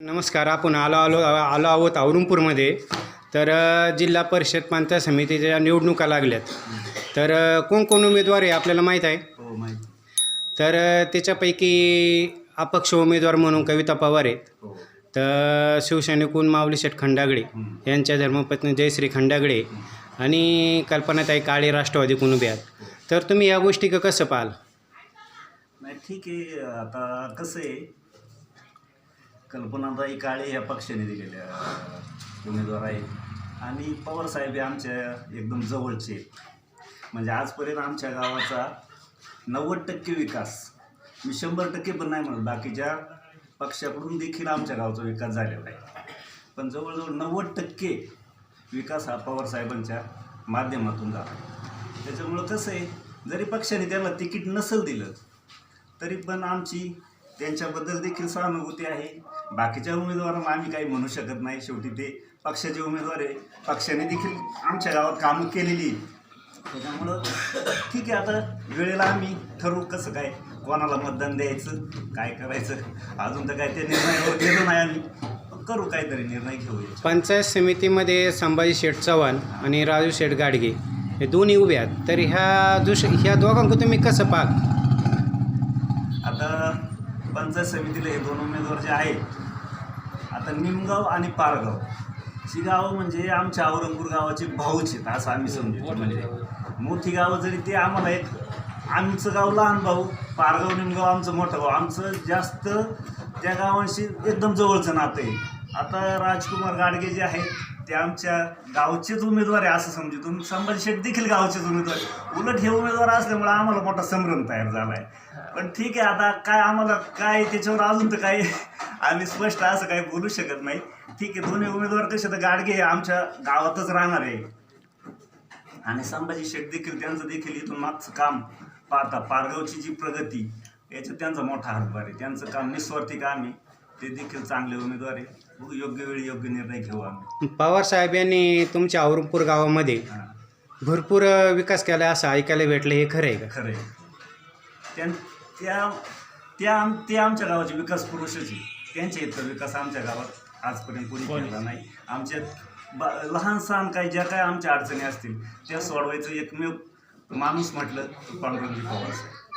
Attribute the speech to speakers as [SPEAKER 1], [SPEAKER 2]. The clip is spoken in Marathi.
[SPEAKER 1] नमस्कार आपण आलो आलो आलो आहोत औरंगपूरमध्ये. तर जिल्हा परिषद पंचायत समितीच्या निवडणुका लागल्यात. तर कोण कोण उमेदवार आहे आपल्याला माहीत आहे?
[SPEAKER 2] हो
[SPEAKER 1] तर त्याच्यापैकी अपक्ष उमेदवार म्हणून कविता पवार आहेत.
[SPEAKER 2] हो.
[SPEAKER 1] तर शिवसैनिकून माऊली शेठ
[SPEAKER 2] हम्म.
[SPEAKER 1] यांच्या धर्मपत्नी जयश्री खंडागळे आणि कल्पनाताई काळे राष्ट्रवादी उभे आहेत? तर तुम्ही या गोष्टी कसं पाहाल?
[SPEAKER 2] नाही ठीक आहे. आता कसं आहे कल्पनाताई काळे या पक्षाने दिलेल्या उमेदवार आहेत. आणि पवारसाहेब हे आमच्या एकदम जवळचे म्हणजे आजपर्यंत आमच्या गावाचा नव्वद टक्के विकास मी शंभर टक्के पण नाही म्हणत बाकीच्या पक्षाकडून देखील आमच्या गावचा विकास झालेला आहे. पण जवळजवळ नव्वद टक्के विकास हा पवार साहेबांच्या माध्यमातून झाला. त्याच्यामुळं कसं आहे जरी पक्षाने त्याला तिकीट नसेल दिलं तरी पण आमची त्यांच्याबद्दल देखील सहानुभूती आहे. बाकीच्या उमेदवारांना आम्ही काही म्हणू शकत नाही. शेवटी ते पक्षाचे उमेदवार आहे. पक्षाने देखील आमच्या गावात कामं केलेली. त्याच्यामुळं ठीक आहे आता वेळेला आम्ही ठरवू कसं काय कोणाला मतदान द्यायचं काय करायचं. अजून तर काय ते निर्णयावर गेलो नाही आम्ही. करू काहीतरी निर्णय घेऊया.
[SPEAKER 1] पंचायत समितीमध्ये संभाजी शेठ चव्हाण आणि राजू शेठ गाडगे हे दोन्ही उभे आहेत. तर ह्या दुस ह्या दोघांकडून तुम्ही कसं पाहाल
[SPEAKER 2] आता पंचायत समितीला हे दोन उमेदवार जे आहेत आता निमगाव आणि पारगाव ही गावं म्हणजे आमच्या औरंगपूर गावाचे भाऊच आहेत असं आम्ही समजू म्हणजे. मोठी गावं जरी ते आम्हाला एक आमचं गाव लहान भाऊ पारगाव निमगाव आमचं मोठं गाव आमचं जास्त त्या गावांशी एकदम जवळचं नातं आहे. आता राजकुमार गाडगे जे आहेत ते आमच्या गावचेच उमेदवार आहे असं समजून संभाजी शेठ देखील गावचेच उमेदवार उलट हे उमेदवार असल्यामुळे आम्हाला मोठा संभ्रम तयार झाला आहे पण ठीक आहे आता काय आम्हाला काय त्याच्यावर अजून तर काही आम्ही स्पष्ट असं काही बोलू शकत नाही. ठीक आहे दोन्ही उमेदवार कसे तर गाडगे हे आमच्या गावातच राहणार आहे. आणि संभाजी शेठ देखील त्यांचं देखील इथून मागचं काम पाहता पारगावची जी प्रगती याच्यात त्यांचा मोठा हातभार आहे. त्यांचं काम निस्वार्थी काम आहे. ते देखील चांगले उमेदवार आहे. योग्य वेळी योग्य निर्णय घेऊ आम्ही.
[SPEAKER 1] पवार साहेब यांनी तुमच्या औरंगपूर गावामध्ये
[SPEAKER 2] हां.
[SPEAKER 1] भरपूर विकास केला असं ऐकायला भेटलं हे खरं आहे का?
[SPEAKER 2] खरं आहे. त्यां त्या त्या आम ते आमच्या गावाचे विकास पुरुषच आहे त्यांच्या इतका विकास आमच्या गावात आजपर्यंत कोणी केला नाही. आमच्या बा लहान सहान काही ज्या काय आमच्या अडचणी असतील त्या सोडवायचं एकमेव माणूस म्हटलं तर पांडुरंगी पवार साहेब.